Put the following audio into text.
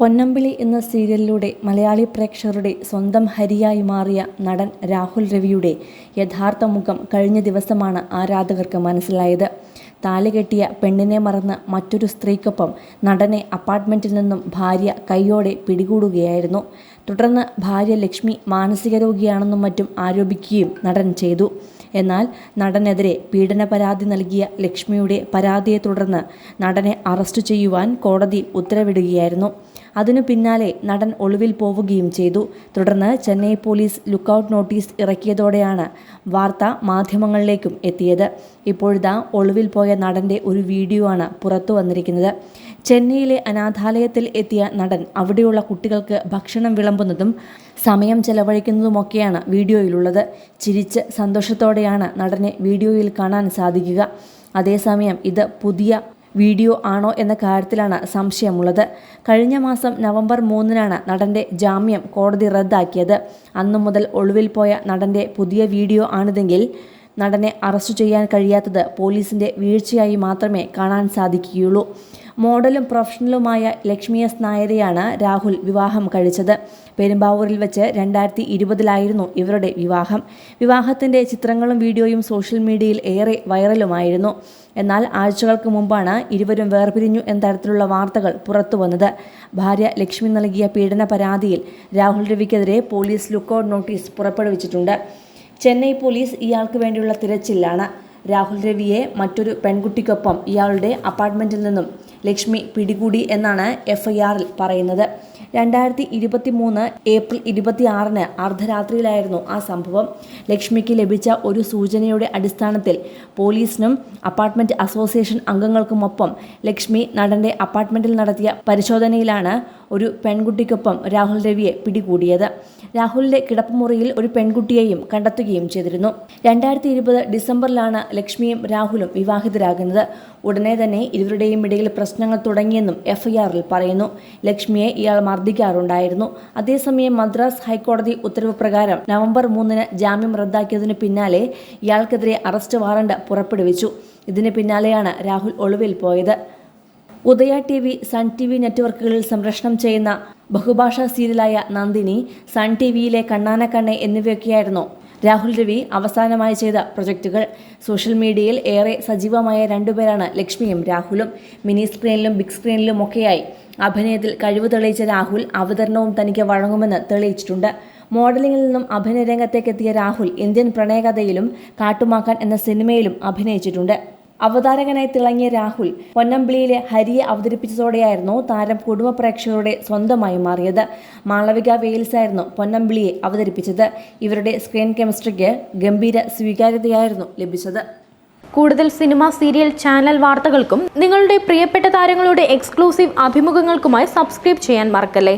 പൊന്നമ്പിളി എന്ന സീരിയലിലൂടെ മലയാളി പ്രേക്ഷകരുടെ സ്വന്തം ഹരിയായി മാറിയ നടൻ രാഹുൽ രവിയുടെ യഥാർത്ഥ മുഖം കഴിഞ്ഞ ദിവസമാണ് ആരാധകർക്ക് മനസ്സിലായത്. താലി കെട്ടിയ പെണ്ണിനെ മറന്ന് മറ്റൊരു സ്ത്രീക്കൊപ്പം നടനെ അപ്പാർട്ട്മെന്റിൽ നിന്നും ഭാര്യ കൈയോടെ പിടികൂടുകയായിരുന്നു. തുടർന്ന് ഭാര്യ ലക്ഷ്മി മാനസിക രോഗിയാണെന്നും മറ്റും ആരോപിക്കുകയും നടൻ ചെയ്തു. എന്നാൽ നടനെതിരെ പീഡന പരാതി നൽകിയ ലക്ഷ്മിയുടെ പരാതിയെ തുടർന്ന് നടനെ അറസ്റ്റ് ചെയ്യുവാൻ കോടതി ഉത്തരവിടുകയായിരുന്നു. അതിനു പിന്നാലെ നടൻ ഒളിവിൽ പോവുകയും ചെയ്തു. തുടർന്ന് ചെന്നൈ പോലീസ് ലുക്കൌട്ട് നോട്ടീസ് ഇറക്കിയതോടെയാണ് വാർത്ത മാധ്യമങ്ങളിലേക്കും എത്തിയത്. ഇപ്പോഴിതാ ഒളിവിൽ പോയ നടന്റെ ഒരു വീഡിയോ ആണ് പുറത്തു വന്നിരിക്കുന്നത്. ചെന്നൈയിലെ അനാഥാലയത്തിൽ എത്തിയ നടൻ അവിടെയുള്ള കുട്ടികൾക്ക് ഭക്ഷണം വിളമ്പുന്നതും സമയം ചെലവഴിക്കുന്നതുമൊക്കെയാണ് വീഡിയോയിലുള്ളത്. ചിരിച്ച് സന്തോഷത്തോടെയാണ് നടനെ വീഡിയോയിൽ കാണാൻ സാധിക്കുക. അതേസമയം ഇത് പുതിയ വീഡിയോ ആണോ എന്ന കാര്യത്തിലാണ് സംശയമുള്ളത്. കഴിഞ്ഞ മാസം നവംബർ മൂന്നിനാണ് നടന്റെ ജാമ്യം കോടതി റദ്ദാക്കിയത്. അന്നു മുതൽ ഒളിവിൽ പോയ നടന്റെ പുതിയ വീഡിയോ ആണിതെങ്കിൽ നടനെ അറസ്റ്റ് ചെയ്യാൻ കഴിയാത്തത് പോലീസിന്റെ വീഴ്ചയായി മാത്രമേ കാണാൻ സാധിക്കുകയുള്ളൂ. മോഡലും പ്രൊഫഷണലുമായ ലക്ഷ്മി എസ് നായരെയാണ് രാഹുൽ വിവാഹം കഴിച്ചത്. പെരുമ്പാവൂരിൽ വെച്ച് രണ്ടായിരത്തി ഇരുപതിലായിരുന്നു ഇവരുടെ വിവാഹം. വിവാഹത്തിന്റെ ചിത്രങ്ങളും വീഡിയോയും സോഷ്യൽ മീഡിയയിൽ ഏറെ വൈറലുമായിരുന്നു. എന്നാൽ ആഴ്ചകൾക്ക് മുമ്പാണ് ഇരുവരും വേർപിരിഞ്ഞു എന്ന തരത്തിലുള്ള വാർത്തകൾ പുറത്തുവന്നത് ഭാര്യ ലക്ഷ്മി നൽകിയ പീഡന പരാതിയിൽ രാഹുൽ രവിക്കെതിരെ പോലീസ് ലുക്കൌട്ട് നോട്ടീസ് പുറപ്പെടുവിച്ചിട്ടുണ്ട്. ചെന്നൈ പോലീസ് ഇയാൾക്ക് വേണ്ടിയുള്ള തിരച്ചിലാണ്. രാഹുൽ രവിയെ മറ്റൊരു പെൺകുട്ടിക്കൊപ്പം ഇയാളുടെ അപ്പാർട്ട്മെന്റിൽ നിന്നും ലക്ഷ്മി പിടികൂടി എന്നാണ് എഫ്ഐആറിൽ പറയുന്നത്. രണ്ടായിരത്തി ഇരുപത്തി മൂന്ന് ഏപ്രിൽ ഇരുപത്തിയാറിന് അർദ്ധരാത്രിയിലായിരുന്നു ആ സംഭവം. ലക്ഷ്മിക്ക് ലഭിച്ച ഒരു സൂചനയുടെ അടിസ്ഥാനത്തിൽ പോലീസിനും അപ്പാർട്ട്മെന്റ് അസോസിയേഷൻ അംഗങ്ങൾക്കുമൊപ്പം ലക്ഷ്മി നടന്റെ അപ്പാർട്ട്മെന്റിൽ നടത്തിയ പരിശോധനയിലാണ് ഒരു പെൺകുട്ടിക്കൊപ്പം രാഹുൽ രവിയെ പിടികൂടിയത്. രാഹുലിന്റെ കിടപ്പുമുറിയിൽ ഒരു പെൺകുട്ടിയെയും കണ്ടെത്തുകയും ചെയ്തിരുന്നു. രണ്ടായിരത്തി ഇരുപത് ഡിസംബറിലാണ് ലക്ഷ്മിയും രാഹുലും വിവാഹിതരാകുന്നത്. ഉടനെ തന്നെ ഇരുവരുടെയും ഇടയിൽ പ്രശ്നങ്ങൾ തുടങ്ങിയെന്നും എഫ്ഐആറിൽ പറയുന്നു. ലക്ഷ്മിയെ ഇയാൾ മർദ്ദിക്കാറുണ്ടായിരുന്നു. അതേസമയം മദ്രാസ് ഹൈക്കോടതി ഉത്തരവ് പ്രകാരം നവംബർ മൂന്നിന് ജാമ്യം റദ്ദാക്കിയതിനു പിന്നാലെ ഇയാൾക്കെതിരെ അറസ്റ്റ് വാറണ്ട് പുറപ്പെടുവിച്ചു. ഇതിന് പിന്നാലെയാണ് രാഹുൽ ഒളിവിൽ പോയത്. Udaya T V Sun T V നെറ്റ്വർക്കുകളിൽ സംപ്രേഷണം ചെയ്യുന്ന ബഹുഭാഷാ സീരിയലായ നന്ദിനി സൺ ടി വിയിലെ കണ്ണാന കണ്ണെ എന്നിവയൊക്കെയായിരുന്നു രാഹുൽ രവി അവസാനമായി ചെയ്ത പ്രൊജക്റ്റുകൾ സോഷ്യൽ മീഡിയയിൽ ഏറെ സജീവമായ രണ്ടുപേരാണ് ലക്ഷ്മിയും രാഹുലും. മിനി സ്ക്രീനിലും ബിഗ് സ്ക്രീനിലും ഒക്കെയായി. അഭിനയത്തിൽ കഴിവ് തെളിയിച്ച രാഹുൽ അവതരണവും തനിക്ക് വഴങ്ങുമെന്ന് തെളിയിച്ചിട്ടുണ്ട്. മോഡലിംഗിൽ നിന്നും അഭിനയ രംഗത്തേക്കെത്തിയ രാഹുൽ ഇന്ത്യൻ പ്രണയകഥയിലും കാട്ടുമാക്കാൻ എന്ന സിനിമയിലും അഭിനയിച്ചിട്ടുണ്ട്. അവതാരകനായി തിളങ്ങിയ രാഹുൽ പൊന്നമ്പിളിയിലെ ഹരിയെ അവതരിപ്പിച്ചതോടെയായിരുന്നു താരം കുടുംബ പ്രേക്ഷകരുടെ സ്വന്തമായി മാറിയത്. മാളവിക വെയിൽസ് ആയിരുന്നു പൊന്നമ്പിളിയെ അവതരിപ്പിച്ചത്. ഇവരുടെ സ്ക്രീൻ കെമിസ്ട്രിക്ക് ഗംഭീര സ്വീകാര്യതയായിരുന്നു ലഭിച്ചത്. കൂടുതൽ സിനിമ സീരിയൽ ചാനൽ വാർത്തകൾക്കും നിങ്ങളുടെ പ്രിയപ്പെട്ട താരങ്ങളുടെ എക്സ്ക്ലൂസീവ് അഭിമുഖങ്ങൾക്കുമായി സബ്സ്ക്രൈബ് ചെയ്യാൻ മറക്കല്ലേ?